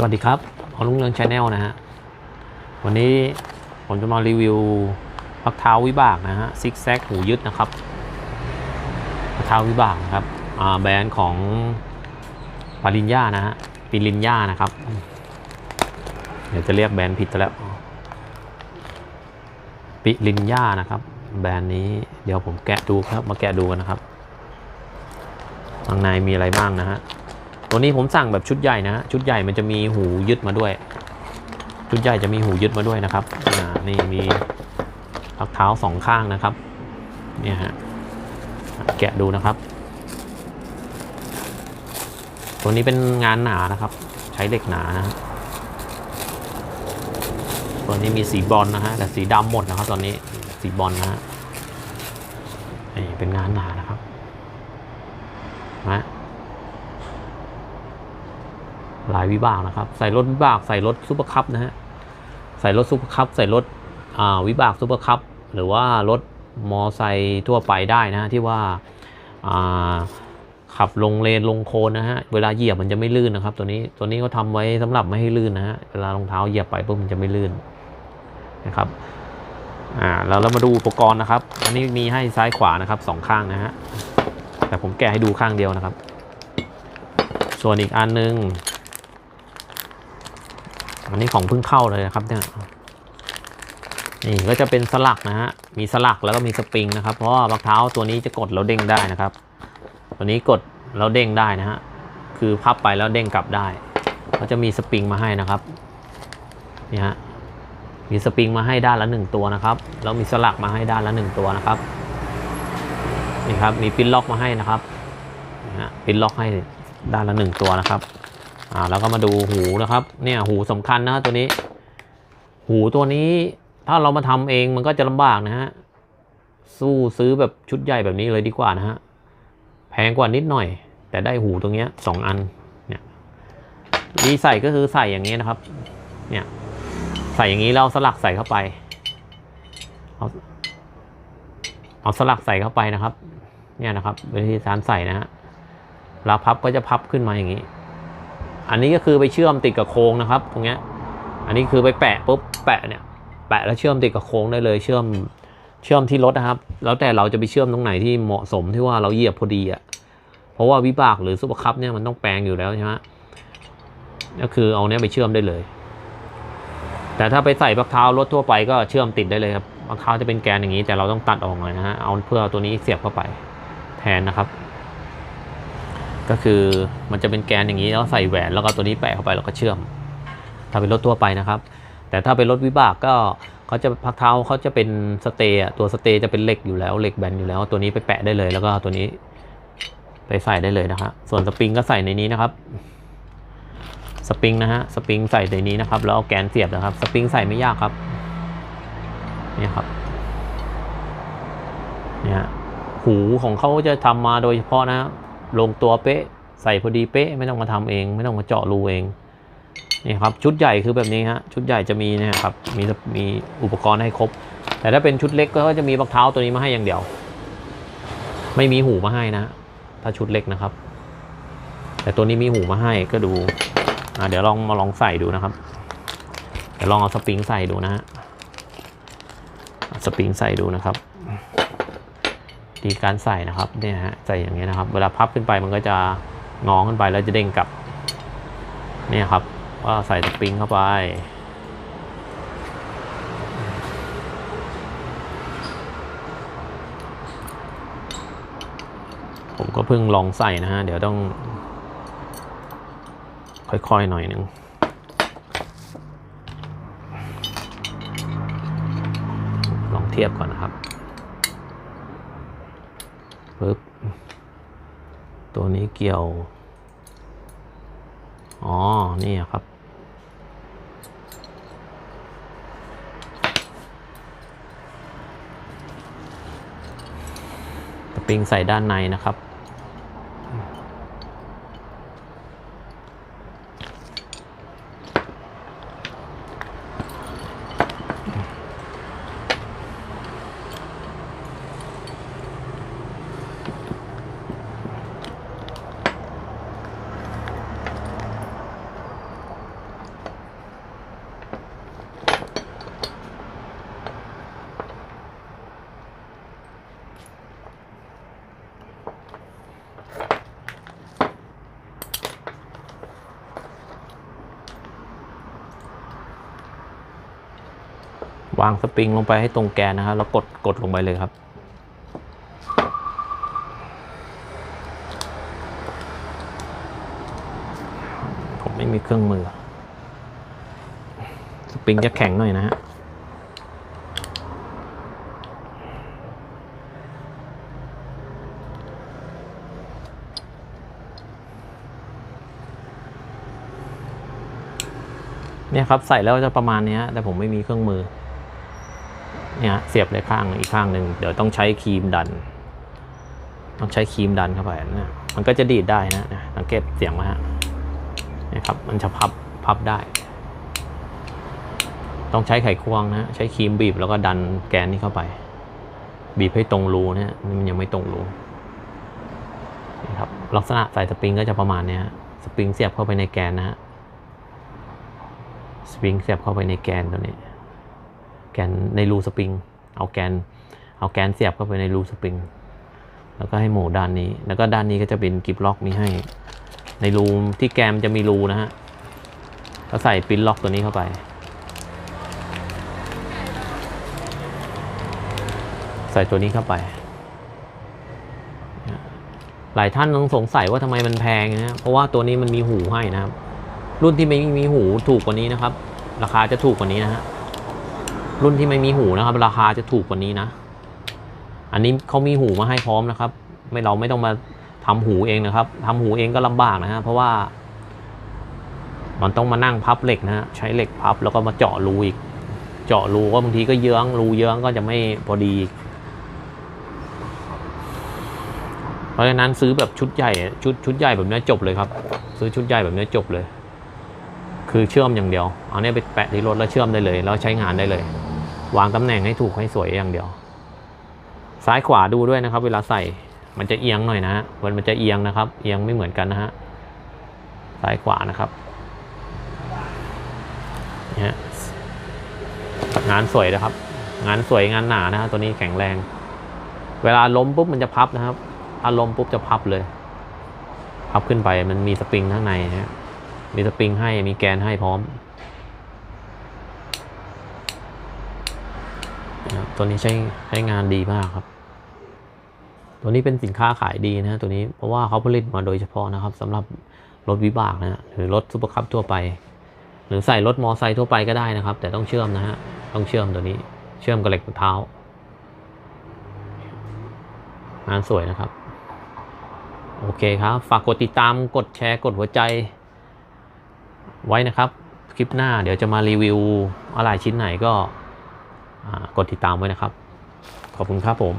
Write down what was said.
สวัสดีครับพอลุงเรืองชาแนลนะฮะ วันนี้ผมจะมารีวิวพักเท้าวิบากนะฮะซิกแซกหูยึดนะครับพักเท้าวิบากนะครับอ่าแบรนด์ของปาริญญานะฮะปิริญญานะครับ เดี๋ยวจะเรียกแบรนด์ผิดแล้ว ปิริญญานะครับ แบรนด์นี้เดี๋ยวผมแกะดูครับมาแกะดูกันนะครับข้างในมีอะไรบ้างนะฮะ ตัวนี้ผมสั่งแบบชุดใหญ่นะชุดใหญ่มันจะมีหูยึดมาด้วย ชุดใหญ่จะมีหูยึดมาด้วยนะครับอ่านี่มีพักเท้าสองข้างนะครับเนี่ยฮะแกะดูนะครับ ตัวนี้เป็นงานหนานะครับ ใช้เหล็กหนานะตัวนี้มีสีบอลนะฮะแต่สีดำหมดนะครับ ตอนนี้สีบอลนะฮะนี่เป็นงานหนานะครับนะ ลายวิบากนะครับ ใส่รถวิบากใส่รถซูเปอร์คัพนะฮะใส่รถซูเปอร์คัพใส่รถวิบากซูเปอร์คัพหรือว่ารถมอไซค์ทั่วไปได้นะฮะที่ว่าขับลงเลนลงโคนนะฮะเวลาเหยียบมันจะไม่ลื่นนะครับ ตัวนี้ตัวนี้เขาทำไว้สำหรับไม่ให้ลื่นนะฮะเวลารองเท้าเหยียบไปปุ๊บมันจะไม่ลื่นนะครับอ่าแล้วเรามาดูอุปกรณ์นะครับ อันนี้มีให้ซ้ายขวานะครับสองข้างนะฮะแต่ผมแกะให้ดูข้างเดียวนะครับ ส่วนอีกอันนึง อันนี้ของเพิ่งเข้าเลยนะครับเนี่ยนี่ก็จะเป็นสลักนะฮะ มีสลักแล้วก็มีสปริงนะครับ เพราะว่าบักเท้าตัวนี้จะกดแล้วเด้งได้นะครับ ตัวนี้กดแล้วเด้งได้นะฮะ คือพับไปแล้วเด้งกลับได้ก็จะมีสปริงมาให้นะครับ นี่ฮะ มีสปริงมาให้ด้านละหนึ่งตัวนะครับ แล้วมีสลักมาให้ด้านละหนึ่งตัวนะครับ นี่ครับ มีปิ้นล็อกมาให้นะครับ นี่ฮะ ปิ้นล็อกให้ด้านละหนึ่งตัวนะครับ อ่าแล้วก็มาดูหูนะครับ เนี่ยหูสำคัญนะตัวนี้ หูตัวนี้ถ้าเรามาทำเองมันก็จะลำบากนะฮะสู้ซื้อแบบชุดใหญ่แบบนี้เลยดีกว่านะฮะแพงกว่านิดหน่อย แต่ได้หูตรงเนี้ยสองอันเนี่ยดีใส่ก็คือใส่อย่างนี้นะครับ เนี่ยใส่อย่างนี้เราสลักใส่เข้าไปเอาเอาสลักใส่เข้าไปนะครับ เนี่ยนะครับวิธีการใส่นะฮะเวลาพับก็จะพับขึ้นมาอย่างนี้ อันนี้ก็คือไปเชื่อมติดกับโครงนะครับตรงเนี้ยอันนี้คือไปแปะปุ๊บแปะเนี่ยแปะแล้วเชื่อมติดกับโครงได้เลยเชื่อมเชื่อมที่รถนะครับ แล้วแต่เราจะไปเชื่อมตรงไหนที่เหมาะสมที่ว่าเราเหยียบพอดีอะ่ะเพราะว่าวิบากหรือซุปเปอร์คัพเนี่ยมันต้องแปลงอยู่แล้วใช่ไหมก็คือเอาเนี้ยไปเชื่อมได้เลย แต่ถ้าไปใส่บักเท้ารถทั่วไปก็เชื่อมติดได้เลยครับบักเท้าจะเป็นแกนอย่างนี้แต่เราต้องตัดออกหน่อยนะฮะเอาเพื่อตัวนี้เสียบเข้าไปแทนนะครับ ก็คือมันจะเป็นแกนอย่างนี้แล้วใส่แหวนแล้วก็ตัวนี้แปะเข้าไปแล้วก็เชื่อม ถ้าเป็นรถทั่วไปนะครับ แต่ถ้าเป็นรถวิบากก็เขาจะพักเท้าเขาจะเป็นสเตย์ตัวสเตย์จะเป็นเหล็กอยู่แล้วเหล็กแบนอยู่แล้ว ตัวนี้ไปแปะได้เลยแล้วก็ตัวนี้ไปใส่ได้เลยนะครับส่วนสปริงก็ใส่ในนี้นะครับสปริงนะฮะสปริงใส่ในนี้นะครับแล้วเอาแกนเสียบนะครับสปริงใส่ไม่ยากครับเนี่ยครับเนี่ยหูของเขาจะทำมาโดยเฉพาะนะ ลงตัวเป๊ะ ใส่พอดีเป๊ะ ไม่ต้องมาทำเอง ไม่ต้องมาเจาะรูเองนี่ครับชุดใหญ่คือแบบนี้ฮะชุดใหญ่จะมีนะครับมีมีอุปกรณ์ให้ครบ แต่ถ้าเป็นชุดเล็กก็จะมีบักเท้าตัวนี้มาให้อย่างเดียว ไม่มีหูมาให้นะ ถ้าชุดเล็กนะครับ แต่ตัวนี้มีหูมาให้ก็ดูเดี๋ยวลองมาลองใส่ดูนะครับเดี๋ยวลองเอาสปริงใส่ดูนะฮะสปริงใส่ดูนะครับ ดีการใส่นะครับเนี่ยฮะใส่อย่างเงี้ยนะครับ เวลาพับขึ้นไปมันก็จะงองขึ้นไปแล้วจะเด้งกลับเนี่ยครับก็ใส่สปริงเข้าไปผมก็เพิ่งลองใส่นะฮะ เดี๋ยวต้อง ค่อยๆหน่อยหนึ่งลองเทียบก่อนนะครับ ปึ๊บ ตัวนี้เกี่ยว อ๋อ นี่ครับ สปริงใส่ด้านในนะครับ วางสปริงลงไปให้ตรงแกนนะครับแล้วกดกดลงไปเลยครับ ผมไม่มีเครื่องมือ สปริงจะแข็งหน่อยนะฮะเนี่ยครับใส่แล้วจะประมาณนี้แต่ผมไม่มีเครื่องมือ เนี่ยเสียบเลยข้างอีกข้างหนึ่งเดี๋ยวต้องใช้ครีมดัน ต้องใช้ครีมดันเข้าไปนะมันก็จะดีดได้นะนะสังเกตเสียงไหมฮะนี่ยครับ มันจะพับพับได้ ต้องใช้ไขควงนะใช้ครีมบีบแล้วก็ดันแกนนี้เข้าไป บีบให้ตรงรูเนี่ยนี่มันยังไม่ตรงรูนี่ครับลักษณะใส่สปริงก็จะประมาณเนี้ยสปริงเสียบเข้าไปในแกนนะฮะสปริงเสียบเข้าไปในแกนตัวนี้ กนในรูสปริง เอาแกน เอาแกนเสียบเข้าไปในรูสปริง แล้วก็ให้หมูด้านนี้ แล้วก็ด้านนี้ก็จะเป็นกิบล็อกนี้ให้ ในรูที่แกมจะมีรูนะฮะ ก็ใส่ปินล็อกตัวนี้เข้าไป ใส่ตัวนี้เข้าไป หลายท่านต้องสงสัยว่าทำไมมันแพงนะเพราะว่าตัวนี้มันมีหูให้นะครับ รุ่นที่ไม่มีหูถูกกว่านี้นะครับ ราคาจะถูกกว่านี้นะฮะ รุ่นที่ไม่มีหูนะครับ ราคาจะถูกกว่านี้นะ อันนี้เขามีหูมาให้พร้อมนะครับ ไม่เราไม่ต้องมาทำหูเองนะครับทำหูเองก็ลำบากนะฮะเพราะว่า มันต้องมานั่งพับเหล็กนะฮะใช้เหล็กพับแล้วก็มาเจาะรูอีก เจาะรูก็บางทีก็เยื้องรูเยื้องก็จะไม่พอดี เพราะฉะนั้นซื้อแบบชุดใหญ่ชุดชุดใหญ่แบบนี้จบเลยครับ ซื้อชุดใหญ่แบบนี้จบเลย คือเชื่อมอย่างเดียว เอาเนี่ยไปแปะที่รถแล้วเชื่อมได้เลย แล้วใช้งานได้เลย วางตำแหน่งให้ถูกให้สวยอย่างเดียว ซ้ายขวาดูด้วยนะครับ เวลาใส่มันจะเอียงหน่อยนะฮะมันมันจะเอียงนะครับ เอียงไม่เหมือนกันนะฮะซ้ายขวานะครับเนี่ยงานสวยนะครับ งานสวยงานหนานะฮะตัวนี้แข็งแรง เวลาล้มปุ๊บมันจะพับนะครับถ้าล้มปุ๊บจะพับเลย พับขึ้นไปมันมีสปริงข้างในนะฮะมีสปริงให้มีแกนให้พร้อมนะครับ ตัวนี้ใช้ใช้งานดีมากครับ ตัวนี้เป็นสินค้าขายดีนะตัวนี้เพราะว่าเขาผลิตมาโดยเฉพาะนะครับสำหรับรถวิบากนะหรือรถซุปเปอร์คัพทั่วไป หรือใส่รถมอไซค์ทั่วไปก็ได้นะครับ แต่ต้องเชื่อมนะฮะต้องเชื่อมตัวนี้ เชื่อมกับเหล็กเท้างานสวยนะครับ โอเคครับ ฝากกดติดตามกดแชร์กดหัวใจ ไว้นะครับ คลิปหน้าเดี๋ยวจะมารีวิวอะไรชิ้นไหนก็ กดติดตามไว้นะครับ ขอบคุณครับผม